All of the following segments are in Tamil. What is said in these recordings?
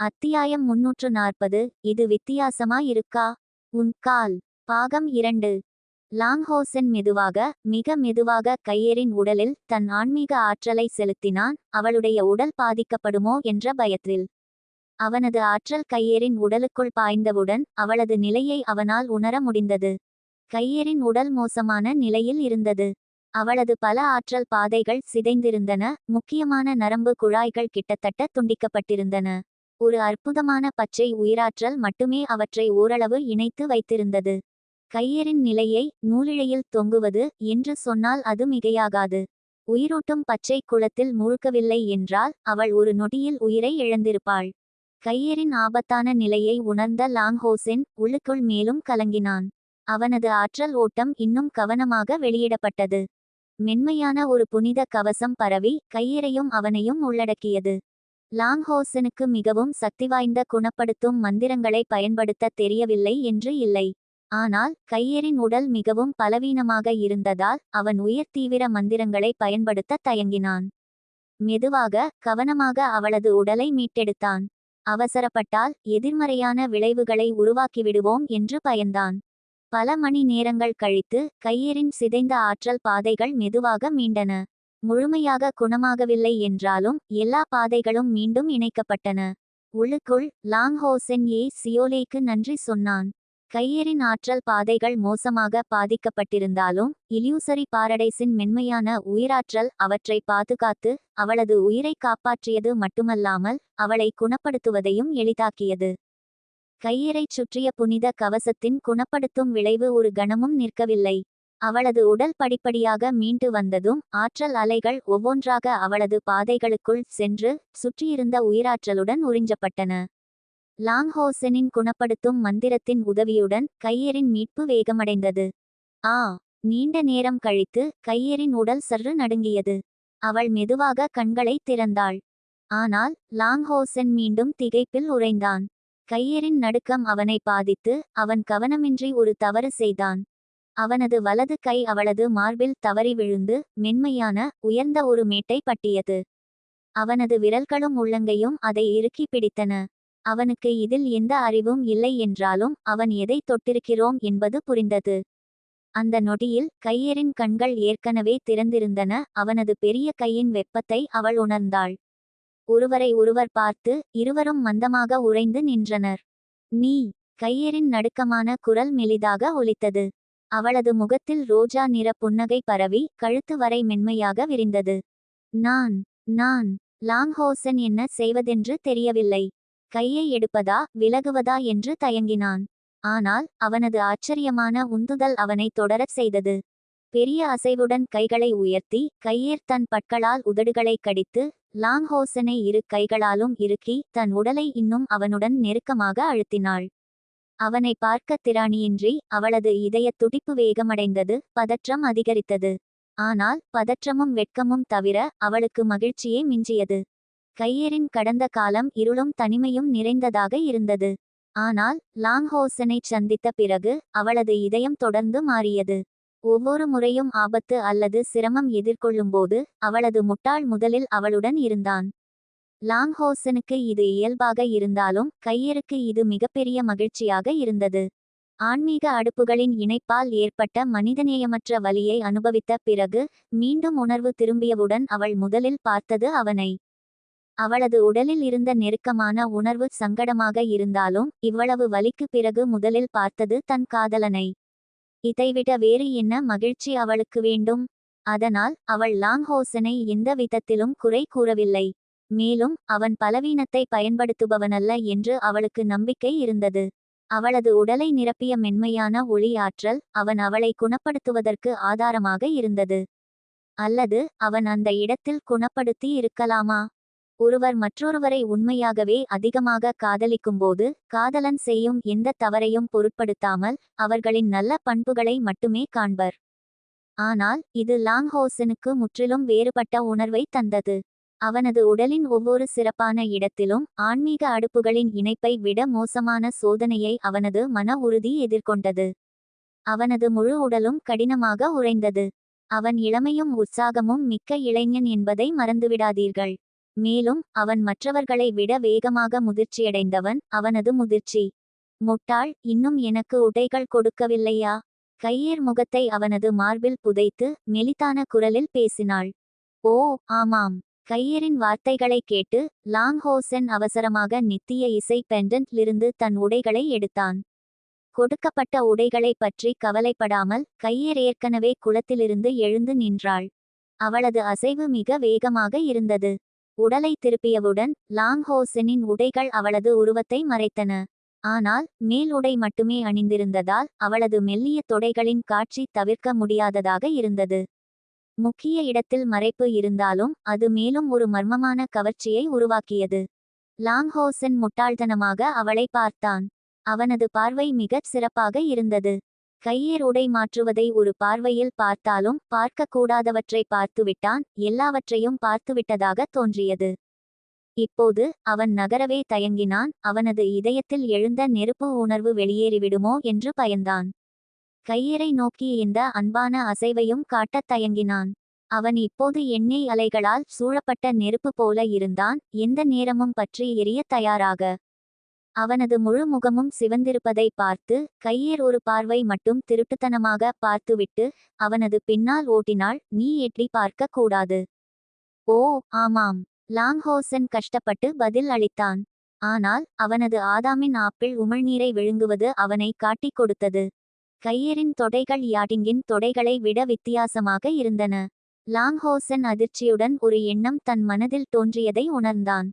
அத்தியாயம் முன்னூற்று நாற்பது. இது வித்தியாசமா இருக்கா உன் கால். பாகம் இரண்டு. லாங்ஹோசன் மெதுவாக மிக மெதுவாக கையேரின் உடலில் தன் ஆன்மீக ஆற்றலை செலுத்தினான். அவளுடைய உடல் பாதிக்கப்படுமோ என்ற பயத்தில். அவனது ஆற்றல் கையேரின் உடலுக்குள் பாய்ந்தவுடன் அவளது நிலையை அவனால் உணர முடிந்தது. கையேரின் உடல் மோசமான நிலையில் இருந்தது. அவளது பல ஆற்றல் பாதைகள் சிதைந்திருந்தன. முக்கியமான நரம்பு குழாய்கள் கிட்டத்தட்ட துண்டிக்கப்பட்டிருந்தன. ஒரு அற்புதமான பச்சை உயிராற்றல் மட்டுமே அவற்றை ஓரளவு இணைத்து வைத்திருந்தது. கையரின் நிலையை நூலிழையில் தொங்குவது என்று சொன்னால் அது மிகையாகாது. உயிரூட்டும் பச்சை குளத்தில் மூழ்கவில்லை என்றால் அவள் ஒரு நொடியில் உயிரை இழந்திருப்பாள். கையரின் ஆபத்தான நிலையை உணர்ந்த லாங்ஹோசென் உள்ளுக்குள் மேலும் கலங்கினான். அவனது ஆற்றல் ஓட்டம் இன்னும் கவனமாக வெளியிடப்பட்டது. மென்மையான ஒரு புனித கவசம் பரவி கையரையும் அவனையும் உள்ளடக்கியது. லாங்ஹோசனுக்கு மிகவும் சக்திவாய்ந்த குணப்படுத்தும் மந்திரங்களை பயன்படுத்த தெரியவில்லை என்று இல்லை. ஆனால் கையரின் உடல் மிகவும் பலவீனமாக இருந்ததால் அவன் உயர் தீவிர மந்திரங்களை பயன்படுத்த தயங்கினான். மெதுவாக கவனமாக அவளது உடலை மீட்டெடுத்தான். அவசரப்பட்டால் எதிர்மறையான விளைவுகளை உருவாக்கிவிடுவோம் என்று பயந்தான். பல மணி நேரங்கள் கழித்து கையரின் சிதைந்த ஆற்றல் பாதைகள் மெதுவாக மீண்டன. முழுமையாக குணமாகவில்லை என்றாலும் எல்லா பாதைகளும் மீண்டும் இணைக்கப்பட்டன. உள்ளுக்குள் லாங்ஹோசென் ஏ சியோலேக்கு நன்றி சொன்னான். கையெறின் ஆற்றல் பாதைகள் மோசமாக பாதிக்கப்பட்டிருந்தாலும் இலியூசரி பாரடைஸின் மென்மையான உயிராற்றல் அவற்றை பாதுகாத்து அவளது உயிரை காப்பாற்றியது மட்டுமல்லாமல் அவளை குணப்படுத்துவதையும் எளிதாக்கியது. கையரைச் சுற்றிய புனித கவசத்தின் குணப்படுத்தும் விளைவு ஒரு கணமும் நிற்கவில்லை. அவளது உடல் படிப்படியாக மீண்டு வந்ததும் ஆற்றல் அலைகள் ஒவ்வொன்றாக அவளது பாதைகளுக்குள் சென்று சுற்றியிருந்த உயிராற்றலுடன் உறிஞ்சப்பட்டன. லாங்ஹோசனின் குணப்படுத்தும் மந்திரத்தின் உதவியுடன் கையரின் மீட்பு வேகமடைந்தது. ஆ நீண்ட நேரம் கழித்து கையரின் உடல் சற்று நடுங்கியது. அவள் மெதுவாக கண்களை திறந்தாள். ஆனால் லாங்ஹோசன் மீண்டும் திகைப்பில் உறைந்தான். கையரின் நடுக்கம் அவனை பாதித்து அவன் கவனமின்றி ஒரு தவறு செய்தான். அவனது வலது கை அவளது மார்பில் தவறி விழுந்து மென்மையான உயர்ந்த ஒரு மேட்டை பட்டியது. அவனது விரல்களும் உள்ளங்கையும் அதை இறுக்கி பிடித்தன. அவனுக்கு இதில் எந்த அறிவும் இல்லை என்றாலும் அவன் எதை தொட்டிருக்கிறோம் என்பது புரிந்தது. அந்த நொடியில் கையரின் கண்கள் ஏற்கனவே திறந்திருந்தன. அவனது பெரிய கையின் வெப்பத்தை அவள் உணர்ந்தாள். ஒருவரை ஒருவர் பார்த்து இருவரும் மந்தமாக உறைந்து நின்றனர். நீ! கையரின் நடுக்கமான குரல் மெலிதாக ஒலித்தது. அவளது முகத்தில் ரோஜா நிற புன்னகை பரவி கழுத்து வரை மென்மையாக விரிந்தது. நான் நான் லாங்ஹோசன் என்ன செய்வதென்று தெரியவில்லை. கையை எடுப்பதா விலகுவதா என்று தயங்கினான். ஆனால் அவனது ஆச்சரியமான உந்துதல் அவனை தொடரச் செய்தது. பெரிய அசைவுடன் கைகளை உயர்த்தி கையேர் தன் பற்களால் உதடுகளை கடித்து லாங்ஹோசனை இரு கைகளாலும் இறுக்கி தன் உடலை இன்னும் அவனுடன் நெருக்கமாக அழுத்தினாள். அவனை பார்க்க திராணியின்றி அவளது இதய துடிப்பு வேகமடைந்தது பதற்றம் அதிகரித்தது. ஆனால் பதற்றமும் வெட்கமும் தவிர அவளுக்கு மகிழ்ச்சியே மிஞ்சியது. கையரின் கடந்த காலம் இருளும் தனிமையும் நிறைந்ததாக இருந்தது. ஆனால் லாங்ஹோசனைச் சந்தித்த பிறகு அவளது இதயம் தொடர்ந்து மாறியது. ஒவ்வொரு முறையும் ஆபத்து அல்லது சிரமம் எதிர்கொள்ளும்போது அவளது முட்டாள் முதலில் அவளுடன் இருந்தான். லாங்ஹோசனுக்கு இது இயல்பாக இருந்தாலும் கையருக்கு இது மிகப்பெரிய மகிழ்ச்சியாக இருந்தது. ஆன்மீக அடுப்புகளின் இணைப்பால் ஏற்பட்ட மனிதநேயமற்ற வலியை அனுபவித்த பிறகு மீண்டும் உணர்வு திரும்பியவுடன் அவள் முதலில் பார்த்தது அவனை. அவளது உடலில் இருந்த நெருக்கமான உணர்வு சங்கடமாக இருந்தாலும் இவ்வளவு வலிக்கு பிறகு முதலில் பார்த்தது தன் காதலனை. இதைவிட வேறு என்ன மகிழ்ச்சி அவளுக்கு வேண்டும்? அதனால் அவள் லாங்ஹோசனை எந்த விதத்திலும் குறை கூறவில்லை. மேலும் அவன் பலவீனத்தை பயன்படுத்துபவனல்ல என்று அவளுக்கு நம்பிக்கை இருந்தது. அவளது உடலை நிரப்பிய மென்மையான ஒளி ஆற்றல் அவன் அவளை குணப்படுத்துவதற்கு ஆதாரமாக இருந்தது. அல்லது அவன் அந்த இடத்தில் குணப்படுத்தி இருக்கலாமா? ஒருவர் மற்றொருவரை உண்மையாகவே அதிகமாக காதலிக்கும்போது காதலன் செய்யும் எந்த தவறையும் பொருட்படுத்தாமல் அவர்களின் நல்ல பண்புகளை மட்டுமே காண்பர். ஆனால் இது லாங்ஹோசனுக்கு முற்றிலும் வேறுபட்ட உணர்வை தந்தது. அவனது உடலின் ஒவ்வொரு சிறப்பான இடத்திலும் ஆன்மீக அடுப்புகளின் இணைப்பை விட மோசமான சோதனையை அவனது மன உறுதி எதிர்கொண்டது. அவனது முழு உடலும் கடினமாக உறைந்தது. அவன் இளமையும் உற்சாகமும் மிக்க இளைஞன் என்பதை மறந்துவிடாதீர்கள். மேலும் அவன் மற்றவர்களை விட வேகமாக முதிர்ச்சியடைந்தவன் அவனது முதிர்ச்சி. முட்டாள் இன்னும் எனக்கு உடைகள் கொடுக்கவில்லையா? கையேர் முகத்தை அவனது மார்பில் புதைத்து மெலித்தான குரலில் பேசினாள். ஓ ஆமாம். கையரின் வார்த்தைகளை கேட்டு லாங்ஹோசன் அவசரமாக நித்திய இசை பெண்டன்ட்லிருந்து தன் உடைகளை எடுத்தான். கொடுக்கப்பட்ட உடைகளை பற்றி கவலைப்படாமல் கையர் ஏற்கனவே குளத்திலிருந்து எழுந்து நின்றாள். அவளது அசைவு மிக வேகமாக இருந்தது. உடலை திருப்பியவுடன் லாங்ஹோசனின் உடைகள் அவளது உருவத்தை மறைத்தன. ஆனால் மேல் உடை மட்டுமே அணிந்திருந்ததால் அவளது மெல்லிய தொடைகளின் காட்சி தவிர்க்க முடியாததாக இருந்தது. முக்கிய இடத்தில் மறைப்பு இருந்தாலும் அது மேலும் ஒரு மர்மமான கவர்ச்சியை உருவாக்கியது. லாங்ஹோசன் முட்டாள்தனமாக அவளை பார்த்தான். அவனது பார்வை மிகச் சிறப்பாக இருந்தது. கையேர் உடை மாற்றுவதை ஒரு பார்வையில் பார்த்தாலும் பார்க்கக்கூடாதவற்றை பார்த்துவிட்டான் எல்லாவற்றையும் பார்த்துவிட்டதாக தோன்றியது. இப்போது அவன் நகரவே தயங்கினான் அவனது இதயத்தில் எழுந்த நெருப்பு உணர்வு வெளியேறிவிடுமோ என்று பயந்தான். கையரை நோக்கி இந்த அன்பான அசைவையும் காட்டத் தயங்கினான். அவன் இப்போது எண்ணெய் அலைகளால் சூழப்பட்ட நெருப்பு போல இருந்தான் எந்த நேரமும் பற்றி எரிய தயாராக. அவனது முழு முகமும் சிவந்திருப்பதை பார்த்து கையேர் ஒரு பார்வை மட்டும் திருட்டுத்தனமாக பார்த்துவிட்டு அவனது பின்னால் ஓட்டினாள் நீ எட்டி பார்க்க கூடாது. ஓ ஆமாம். லாங்ஹோசன் கஷ்டப்பட்டு பதில் அளித்தான். ஆனால் அவனது ஆதாமின் ஆப்பிள் உமிழ்நீரை விழுங்குவது அவனை காட்டிக் கொடுத்தது. கையரின் தொடைகள் யாடிங்கின் தொடைகளை விட வித்தியாசமாக இருந்தன. லாங்ஹோசன் அதிர்ச்சியுடன் ஒரு எண்ணம் தன் மனதில் தோன்றியதை உணர்ந்தான்.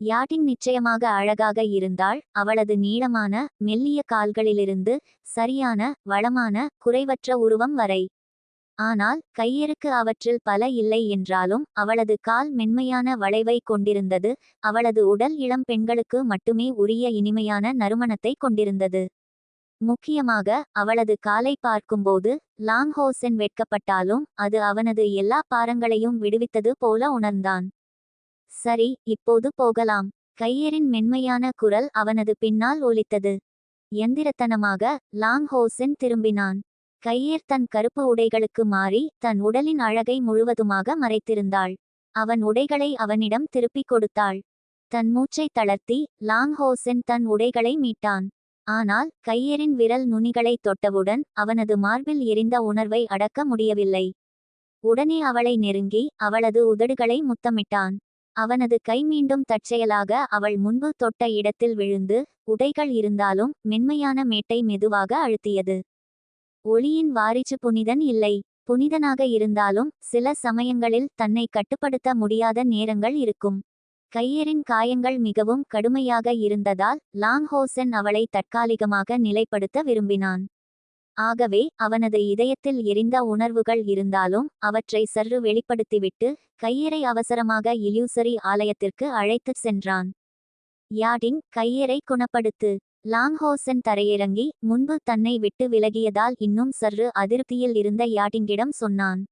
யாட்டிங் நிச்சயமாக அழகாக இருந்தாள் அவளது நீளமான மெல்லிய கால்களிலிருந்து சரியான வளமான குறைவற்ற உருவம் வரை. ஆனால் கையருக்கு அவற்றில் பல இல்லை என்றாலும் அவளது கால் மென்மையான வளைவை கொண்டிருந்தது அவளது உடல் இளம் பெண்களுக்கு மட்டுமே உரிய இனிமையான நறுமணத்தை கொண்டிருந்தது. முக்கியமாக அவளது காலை பார்க்கும்போது லாங்ஹோசென் வெட்கப்பட்டாலும் அது அவனது எல்லா பாரங்களையும் விடுவித்தது போல உணர்ந்தான். சரி இப்போது போகலாம். கையரின் மென்மையான குரல் அவனது பின்னால் ஒலித்தது. எந்திரத்தனமாக லாங்ஹோசென் திரும்பினான். கையேர் தன் கருப்பு உடைகளுக்கு மாறி தன் உடலின் அழகை முழுவதுமாக மறைத்திருந்தாள். அவன் உடைகளை அவனிடம் திருப்பிக் கொடுத்தாள். தன் மூச்சை தளர்த்தி லாங்ஹோசென் தன் உடைகளை மீட்டான். ஆனால் கையரின் விரல் நுனிகளை தொட்டவுடன் அவனது மார்பில் எரிந்த உணர்வை அடக்க முடியவில்லை. உடனே அவளை நெருங்கி அவளது உதடுகளை முத்தமிட்டான். அவனது கை மீண்டும் தற்செயலாக அவள் முன்பு தொட்ட இடத்தில் விழுந்து உடைகள் இருந்தாலும் மென்மையான மேட்டை மெதுவாக அழுத்தியது. ஒளியின் வாரிச்சு புனிதன் இல்லை. புனிதனாக இருந்தாலும் சில சமயங்களில் தன்னை கட்டுப்படுத்த முடியாத நேரங்கள் இருக்கும். கையரின் காயங்கள் மிகவும் கடுமையாக இருந்ததால் லாங்ஹோசன் அவளை தற்காலிகமாக நிலைப்படுத்த விரும்பினான். ஆகவே அவனது இதயத்தில் எரிந்த உணர்வுகள் இருந்தாலும் அவற்றை சற்று வெளிப்படுத்திவிட்டு கையரை அவசரமாக இலியூசரி ஆலயத்திற்கு அழைத்துச் சென்றான். யாடிங் கையரை குணப்படுத்து. லாங்ஹோசன் தரையிறங்கி முன்பு தன்னை விட்டு விலகியதால் இன்னும் சற்று அதிருப்தியில் இருந்த யாடிங்கிடம் சொன்னான்.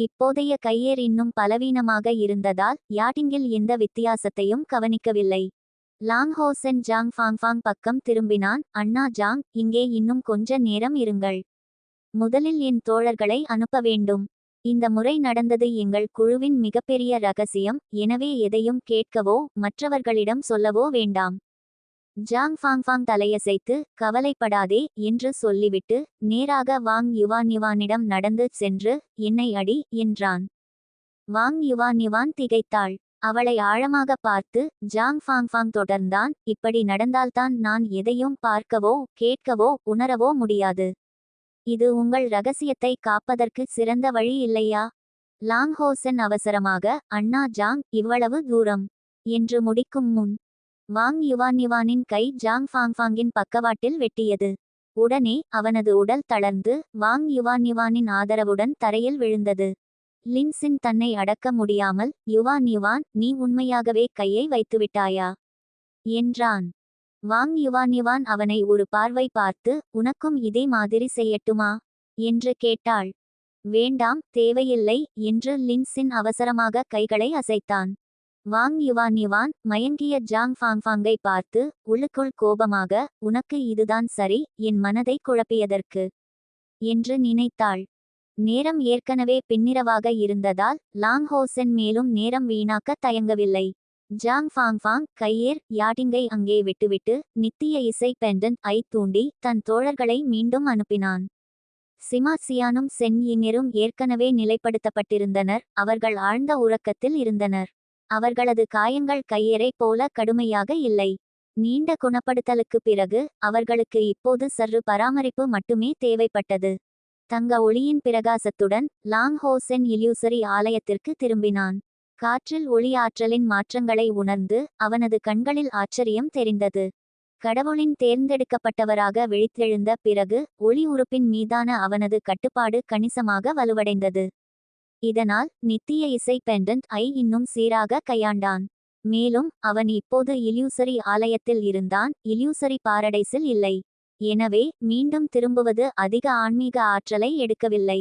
இப்போதைய கையேர் இன்னும் பலவீனமாக இருந்ததால் யாட்டிங்கில் எந்த வித்தியாசத்தையும் கவனிக்கவில்லை. லாங்ஹோசன் ஜாங் ஃபாங்ஃபாங் பக்கம் திரும்பினான். அண்ணா ஜாங் இங்கே இன்னும் கொஞ்ச நேரம் இருங்கள். முதலில் என் தோழர்களை அனுப்ப வேண்டும். இந்த முறை நடந்தது எங்கள் குழுவின் மிகப்பெரிய ரகசியம். எனவே எதையும் கேட்கவோ மற்றவர்களிடம் சொல்லவோ வேண்டாம். ஜாங் ஃபாங்ஃபாங் தலையசைத்து கவலைப்படாதே என்று சொல்லிவிட்டு நேராக வாங் யுவான் யுவானிடம் நடந்து சென்று என்னை அடி என்றான். வாங் யுவான் யுவான் திகைத்தாள். அவளை ஆழமாக பார்த்து ஜாங் ஃபாங்ஃபாங் தொடர்ந்தான். இப்படி நடந்தால்தான் நான் எதையும் பார்க்கவோ கேட்கவோ உணரவோ முடியாது. இது உங்கள் ரகசியத்தை காப்பதற்கு சிறந்த வழி இல்லையா? லாங்ஹோசன் அவசரமாக அண்ணா ஜாங் இவ்வளவு தூரம் என்று முடிக்கும் முன் வாங் யுவான் யுவானின் கை ஜாங் ஃபாங்ஃபாங்கின் பக்கவாட்டில் வெட்டியது. உடனே அவனது உடல் தளர்ந்து வாங் யுவான் யுவானின் ஆதரவுடன் தரையில் விழுந்தது. லின்சின் தன்னை அடக்க முடியாமல் யுவான் யுவான் நீ உண்மையாகவே கையை வைத்துவிட்டாயா என்றான். வாங் யுவான் யுவான் அவனை ஒரு பார்வை பார்த்து உனக்கும் இதே மாதிரி செய்யட்டுமா என்று கேட்டாள். வேண்டாம் தேவையில்லை என்று லின்சின் அவசரமாக கைகளை அசைத்தான். வாங் யுவான் யுவான் மயங்கிய ஜாங் ஃபாங்ஃபாங்கை பார்த்து உள்ளுக்குள் கோபமாக உனக்கு இதுதான் சரி என் மனதை குழப்பியதற்கு என்று நினைத்தாள். நேரம் ஏற்கனவே பின்னிரவாக இருந்ததால் லாங் ஹோசென் மேலும் நேரம் வீணாக்க தயங்கவில்லை. ஜாங் ஃபாங்ஃபாங் கையேர் யாட்டிங்கை அங்கே விட்டுவிட்டு நித்திய இசை பெண்டன் ஐ தூண்டி தன் தோழர்களை மீண்டும் அனுப்பினான். சிமாசியானும் சென் இங்கரும் ஏற்கனவே நிலைப்படுத்தப்பட்டிருந்தனர் அவர்கள் ஆழ்ந்த உறக்கத்தில் இருந்தனர். அவர்களது காயங்கள் கையேறை போல கடுமையாக இல்லை. நீண்ட குணப்படுத்தலுக்குப் பிறகு அவர்களுக்கு இப்போது சற்று பராமரிப்பு மட்டுமே தேவைப்பட்டது. தங்க ஒளியின் பிரகாசத்துடன் லாங் ஹோசென் இல்யூசரி ஆலயத்திற்கு திரும்பினான். காற்றில் ஒளி ஆற்றலின் மாற்றங்களை உணர்ந்து அவனது கண்களில் ஆச்சரியம் தெரிந்தது. கடவுளின் தேர்ந்தெடுக்கப்பட்டவராக விழித்தெழுந்த பிறகு ஒளி உறுப்பின் மீதான அவனது கட்டுப்பாடு கணிசமாக வலுவடைந்தது. இதனால் நித்திய இசை பெண்டன்ட் ஐ இன்னும் சீராக கையாண்டான். மேலும் அவன் இப்போது இலியூசரி ஆலயத்தில் இருந்தான் இலியூசரி பாரடைஸில் இல்லை. எனவே மீண்டும் திரும்புவது அதிக ஆன்மீக ஆற்றலை எடுக்கவில்லை.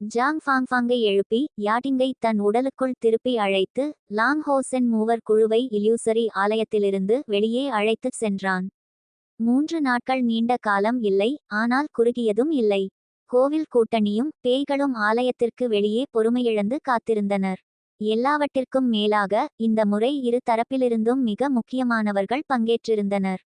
ஜாங் ஃபாங்ஃபாங்கை எழுப்பி யாட்டிங்கை தன் உடலுக்குள் திருப்பி அழைத்து லாங் ஹோசென் மூவர் குழுவை இலியூசரி ஆலயத்திலிருந்து வெளியே அழைத்துச் சென்றான். மூன்று நாட்கள் நீண்ட காலம் இல்லை ஆனால் குறுகியதும் இல்லை. கோவில் கூட்டணியும் பேய்களும் ஆலயத்திற்கு வெளியே பொறுமையிழந்து காத்திருந்தனர். எல்லாவற்றிற்கும் மேலாக இந்த முறை இரு தரப்பிலிருந்தும் மிக முக்கியமானவர்கள் பங்கேற்றிருந்தனர்.